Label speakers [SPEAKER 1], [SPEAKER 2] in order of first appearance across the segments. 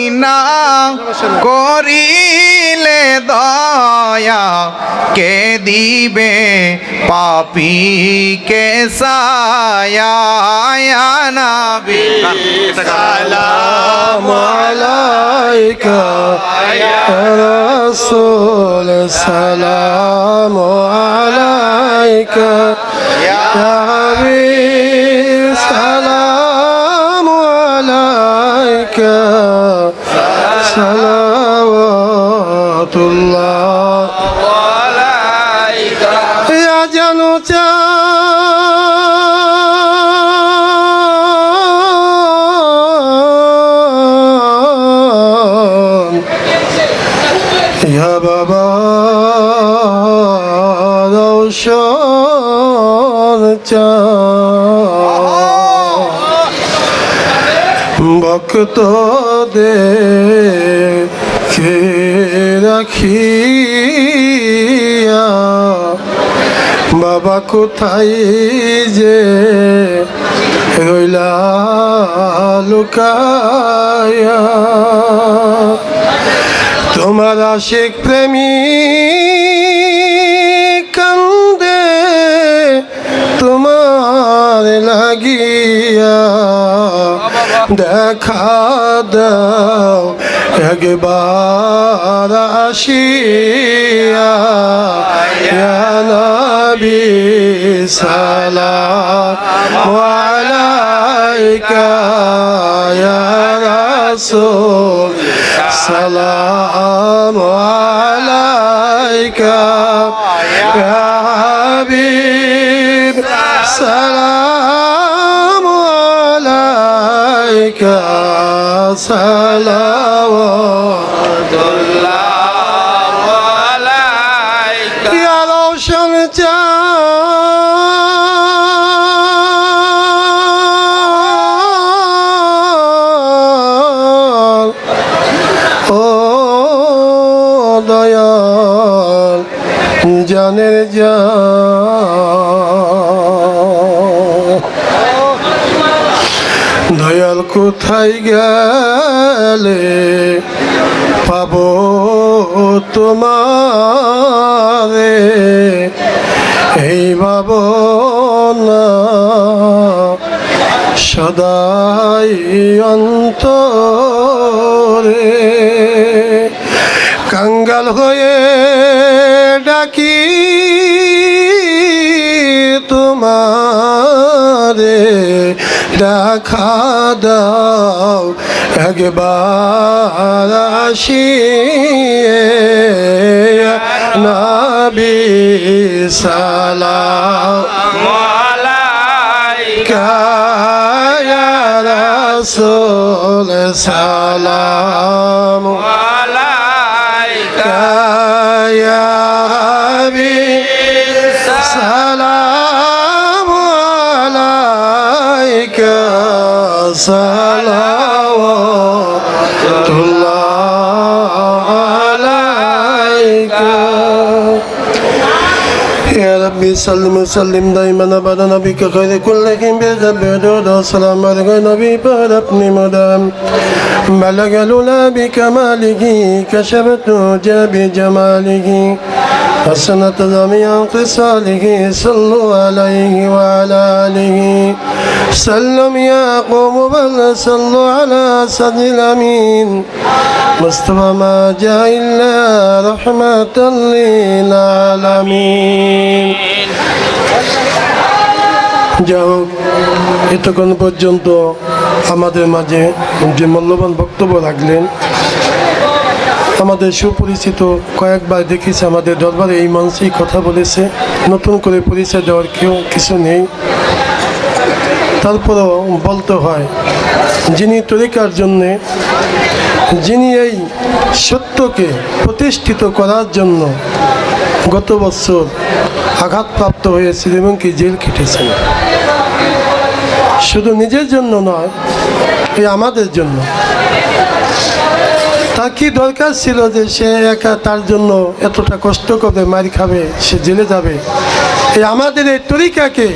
[SPEAKER 1] না করিলে দয়া কে দিবে? পাপি কে
[SPEAKER 2] সায়াবি সালাম আলাইকা রাসূল সালাম আলাইকা। ইয়া বাবা দৌসর ভক্ত দে রাখিয়া বাবা কোথায় যে রইলা লুকায়া তোমার আশিক প্রেমী কান্দে তোমার লাগিয়া। দেখা দাও একবার আসিয়া ইয়া নবী সালাম আলাইকা ইয়া রাসূল সালাম আলাইকা ইয়া হাবিব সালাম আলাইকা সালাওয়াতুল্লাহ চাঁদ ও দয়াল জানের যা দয়াল কোথায় গেলে পাব তোমারে। এই ভাবনা সদাই অন্তরে কাঙ্গাল হয়ে ডাকি দেখা দাও একবার আসিয়ে নবী সালাম। আলাইকা রাসূল সালাম। আলাইকা صلوات الله عليك يا ربي سلم وسلم دائما ابدا نبيك خير كل حين بذب ودود والسلام عليك نبي باركني مدام بلغ الأولى بكماله كشفت جاب جماله حسنت جميع خصاله صلوا عليه وعلى آله سلم يا قوم بل صلوا على سيد الأمين مصطفى ما جاء إلا رحمة للعالمين যাই হোক এতক্ষণ পর্যন্ত আমাদের মাঝে যে মূল্যবান বক্তব্য রাখলেন আমাদের সুপরিচিত কয়েকবার দেখেছি, আমাদের দরবারে এই মানুষই কথা বলেছে। নতুন করে পরিচয় দেওয়ার কেউ কিছু নেই। তারপরেও বলতে হয়, যিনি তরিকার জন্যে, যিনি এই সত্যকে প্রতিষ্ঠিত করার জন্য গত বছর আঘাতপ্রাপ্ত হয়েছিল এবং কি জেল খেটেছেন। শুধু নিজের জন্য নয়, এই আমাদের জন্য। তার কি দরকার ছিল যে সে একা তার জন্য এতটা কষ্ট করবে মারি খাবে? সে জেলে যাবে। এই আমাদের এই তরিকাকে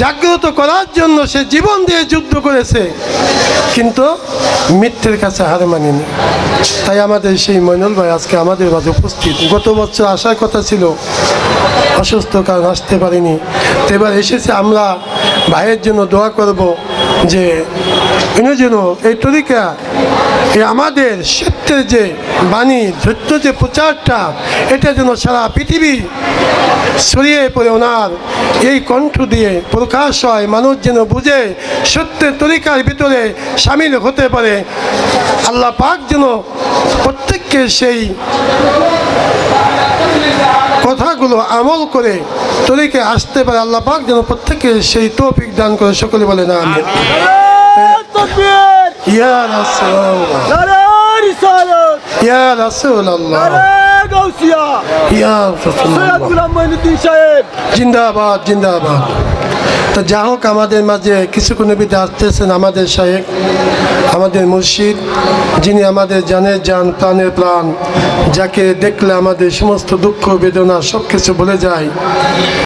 [SPEAKER 2] জাগ্রত করার জন্য সে জীবন দিয়ে যুদ্ধ করেছে। কিন্তু মৃত্যুর কাছে হার মানেনি। তাই আমাদের সেই মইনুল ভাই আজকে আমাদের মাঝে উপস্থিত। গত বছর আসার কথা ছিল। অসুস্থ কারণ আসতে পারিনি। তো এবার এসেছে আমরা ভাইয়ের জন্য দোয়া করব। যে ইনি যেন এই তরিকা আমাদের সত্যের যে বাণী সত্য যে প্রচারটা, এটা যেন সারা পৃথিবী ছড়িয়ে পড়ে ওনার এই কণ্ঠ দিয়ে প্রকাশ হয়, মানুষ যেন বুঝে সত্যের তরিকার ভিতরে সামিল হতে পারে। আল্লাহ পাক যেন প্রত্যেককে সেই কথাগুলো আমল করে তরিকে আসতে পারে আল্লাহ পাক যেন প্রত্যেককে সেই তৌফিক দান করে সকলে বলে না আমি ইয়া রাসূল ইয়া রাসূল আল্লাহ ইয়া জিন্দাবাদ জিন্দাবাদ। তো যা হোক, আমাদের মাঝে কিছুক্ষণ বিদে আসতেছেন আমাদের শাহেক আমাদের মুর্শিদ, যিনি আমাদের জানের যান প্রাণের প্রাণ, যাকে দেখলে আমাদের সমস্ত দুঃখ, বেদনা সব কিছু বলে যায়।